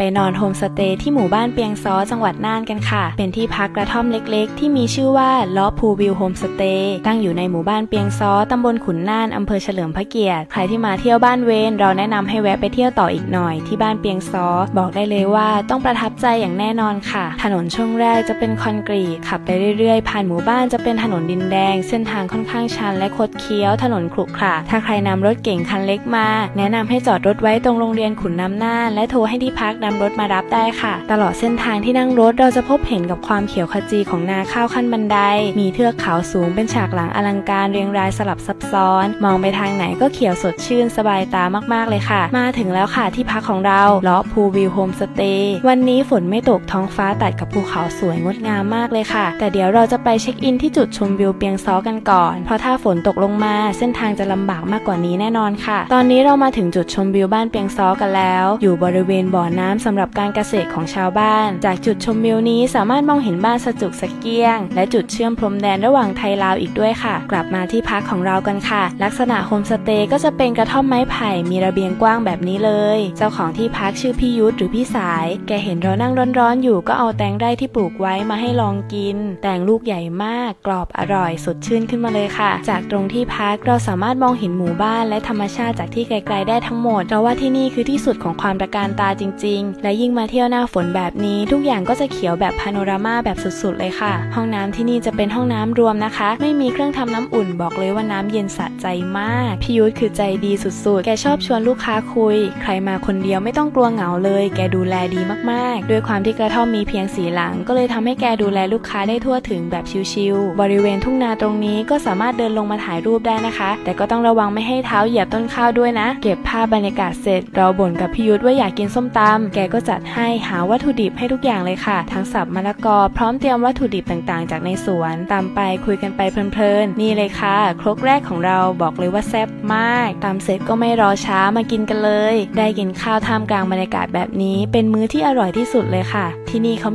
ไปนอนโฮมสเตย์ที่หมู่บ้านเปียงซ้อจังหวัดน่านกันค่ะ เป็นที่พักกระท่อมเล็กๆ ที่มีชื่อว่าล้อพูวิวโฮมสเตย์ตั้งอยู่ในหมู่บ้านเปียงซ้อตำบลขุนน่านอำเภอเฉลิมพระเกียรติ ใครที่มาเที่ยวบ้านเวนเราแนะนำให้แวะไปเที่ยวต่ออีกหน่อยที่บ้านเปียงซ้อ บอกได้เลยว่าต้องประทับใจอย่างแน่นอนค่ะ ถนนช่วงแรกจะเป็นคอนกรีตขับไปเรื่อยๆ ผ่านหมู่บ้านจะเป็นถนนดินแดง เส้นทางค่อนข้างชันและคดเคี้ยว ถนนขรุขระถ้าใครนำรถเก่งคันเล็กมา แนะนำให้จอดรถไว้ตรงโรงเรียนขุนน้ำน่านและโทรให้ที่พักนำรถมารับได้ค่ะ ตลอดเส้นทางที่นั่งรถเราจะพบเห็นกับความเขียวขจีของนาข้าวขั้นบันได มีเทือกเขาสูงเป็นฉากหลังอลังการเรียงรายสลับซับซ้อน มองไปทางไหนก็เขียวสดชื่นสบายตามากๆเลยค่ะ มาถึงแล้วค่ะที่พักของเราเลาะพูวิวโฮมสเตย์วันนี้ฝนไม่ตกท้องฟ้าตัดกับภูเขาสวยงดงามมากเลยค่ะ แต่เดี๋ยวเราจะไปเช็คอินที่จุดชมวิวเปียงซ้อกันก่อน เพราะถ้าฝนตกลงมาเส้นทางจะลำบากมากกว่านี้แน่นอนค่ะ ตอนนี้เรามาถึงจุดชมวิวบ้านเปียงซ้อกันแล้ว อยู่บริเวณบ่อน้ำสำหรับการเกษตรของชาวบ้าน จากจุดชมวิวนี้สามารถมองเห็นบ้านสจุกสะเกียง และจุดเชื่อมพรมแดนระหว่างไทยลาวอีกด้วยค่ะ กลับมาที่พักของเรากันค่ะ ลักษณะโฮมสเตย์ก็จะเป็นกระท่อมไม้ไผ่มีระเบียงกว้างแบบนี้เลย เจ้าของที่พักชื่อพี่ยุทธหรือพี่สาย แกเห็นเรานั่งร้อนๆอยู่ก็เอาแตงไร่ที่ปลูกไว้มาให้ลองกิน แตงลูกใหญ่มากกรอบอร่อยสดชื่นขึ้นมาเลยค่ะ จากตรงที่พักเราสามารถมองเห็นหมู่บ้านและธรรมชาติจากที่ไกลๆได้ทั้งหมดเราว่าที่นี่คือที่สุดของความตระการตาจริงๆและยิ่งมาเที่ยวหน้าฝนแบบนี้ทุกอย่างก็จะเขียวแบบพาโนรามาแบบสุดๆเลยค่ะ ห้องน้ำที่นี่จะเป็นห้องน้ำรวมนะคะ ไม่มีเครื่องทำน้ำอุ่นบอกเลยว่าน้ำเย็นสะใจมากพี่ยุทธคือใจดีสุดๆ แกชอบชวนลูกค้าคุย ใครมาคนเดียวไม่ต้องกลัวเหงาเลย แกดูแลดีมากๆ ด้วยความที่กระท่อมมีเพียงสีหลัง ก็เลยทำให้แกดูแลลูกค้าได้ทั่วถึงแบบชิลๆบริเวณทุ่งนาตรงนี้ก็สามารถเดินลงมาถ่ายรูปได้นะคะ แต่ก็ต้องระวังไม่ให้เท้าเหยียบต้นข้าวด้วยนะ เก็บภาพบรรยากาศเสร็จ เราบ่นกับพี่ยุทธว่าอยากกินส้มตำแกก็จัดให้หาวัตถุดิบให้ทุกอย่างเลยค่ะ ทั้งสับมะละกอพร้อมเตรียมวัตถุดิบต่างๆ จากในสวนตามไปคุยกันไปเพลินๆ นี่เลยค่ะ ครกแรกของเราบอกเลยว่าแซ่บมากตามเสร็จก็ไม่รอช้ามากินกันเลย ได้กินข้าวท่ามกลางบรรยากาศแบบนี้ เป็นมื้อที่อร่อยที่สุดเลยค่ะ ที่นี่เขา